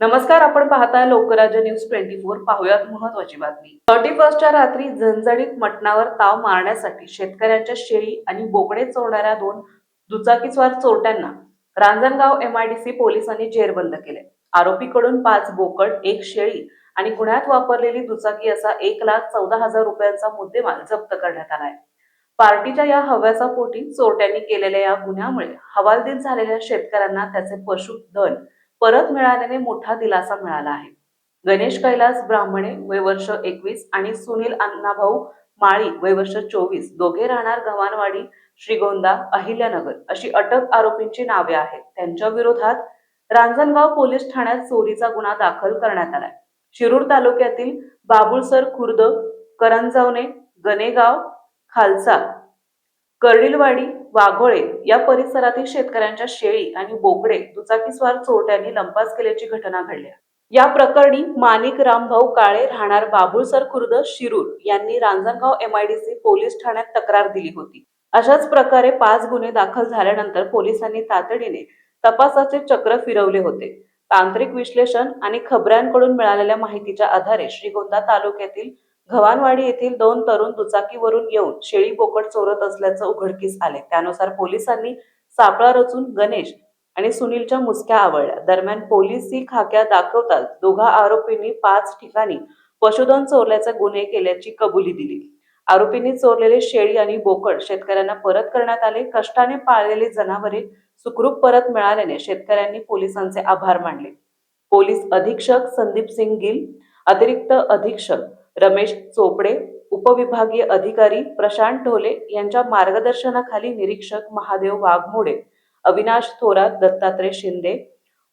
नमस्कार आपण पाहताय लोकराज्य न्यूज ट्वेंटी फोर. पाहुयात महत्वाची बातमी. थर्टी फर्स्टच्या रात्री झणझणीत मटणावर ताव मारण्यासाठी शेतकऱ्यांच्या शेळी आणि बोकडे चोरणाऱ्या दोन दुचाकीस्वार चोरट्यांना रांजणगाव एमआयडीसी पोलिसांनी जेरबंद केले. आरोपीकडून पाच बोकड एक शेळी आणि गुन्ह्यात वापरलेली दुचाकी असा एक लाख चौदा हजार रुपयांचा मुद्देमाल जप्त करण्यात आलाय. पार्टीच्या या हव्याचा पोटी चोरट्यांनी केलेल्या या गुन्ह्यामुळे हवालदिल झालेल्या शेतकऱ्यांना त्याचे पशुधन परत मिळाल्याने मोठा दिलासा मिळाला आहे. गणेश कैलास ब्राह्मणे वय वर्ष एकवीस आणि सुनील अण्णाभाऊ माळी वय वर्ष चोवीस दोघे राहणार गव्हाणवाडी श्रीगोंदा अहिल्यानगर अशी अटक आरोपींची नावे आहेत. त्यांच्या विरोधात रांजणगाव पोलीस ठाण्यात चोरीचा गुन्हा दाखल करण्यात आलाय. शिरूर तालुक्यातील बाबुळसर खुर्द करंजवणे गणेगाव खालसा कर्डिलवाडी वाघोळे या परिसरातील शेतकऱ्यांच्या शेळी आणि बोकडे दुचाकीस्वार चोरट्यांनी लंपास केल्याची घटना घडली या प्रकरणी माणिक रामभाऊ काळे राहणार बाबुळसर खुर्द शिरूर यांनी रांजणगाव एमआयडीसी पोलीस ठाण्यात तक्रार दिली होती. अशाच प्रकारे पाच गुन्हे दाखल झाल्यानंतर पोलिसांनी तातडीने तपासाचे चक्र फिरवले होते. तांत्रिक विश्लेषण आणि खबऱ्यांकडून मिळालेल्या माहितीच्या आधारे श्रीगोंदा तालुक्यातील घवानवाडी येथील दोन तरुण दुचाकीवरून येऊन शेळी बोकड चोरत असल्याचं उघडकीस आले. त्यानुसार पोलिसांनी सापळा रचून गणेश आणि सुनीलच्या मुसक्या आवळल्या. दरम्यान पोलिसी खाक्या दाखवताच दोघा आरोपींनी पाच ठिकाणी पशुधन चोरल्याचे गुन्हे केल्याची कबुली दिली. आरोपींनी चोरलेले शेळी आणि बोकड शेतकऱ्यांना परत करण्यात आले. कष्टाने पाळलेली जनावरे सुखरूप परत मिळाल्याने शेतकऱ्यांनी पोलिसांचे आभार मानले. पोलीस अधीक्षक संदीप सिंग गिल अतिरिक्त अधीक्षक रमेश चोपडे उपविभागीय अधिकारी प्रशांत ढोले यांच्या मार्गदर्शनाखाली निरीक्षक महादेव वाघमोडे अविनाश थोरात दत्तात्रय शिंदे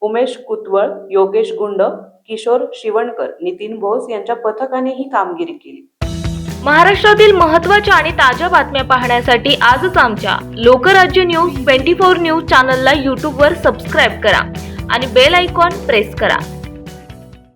उमेश कुतवळ योगेश गुंड किशोर शिवणकर नितीन बोस यांच्या पथकाने ही कामगिरी केली. महाराष्ट्रातील महत्त्वाच्या आणि ताज्या बातम्या पाहण्यासाठी आजच आमच्या Lokrajya news twenty four news चॅनलला यूट्यूबवर सबस्क्राईब करा आणि बेल आयकॉन प्रेस करा.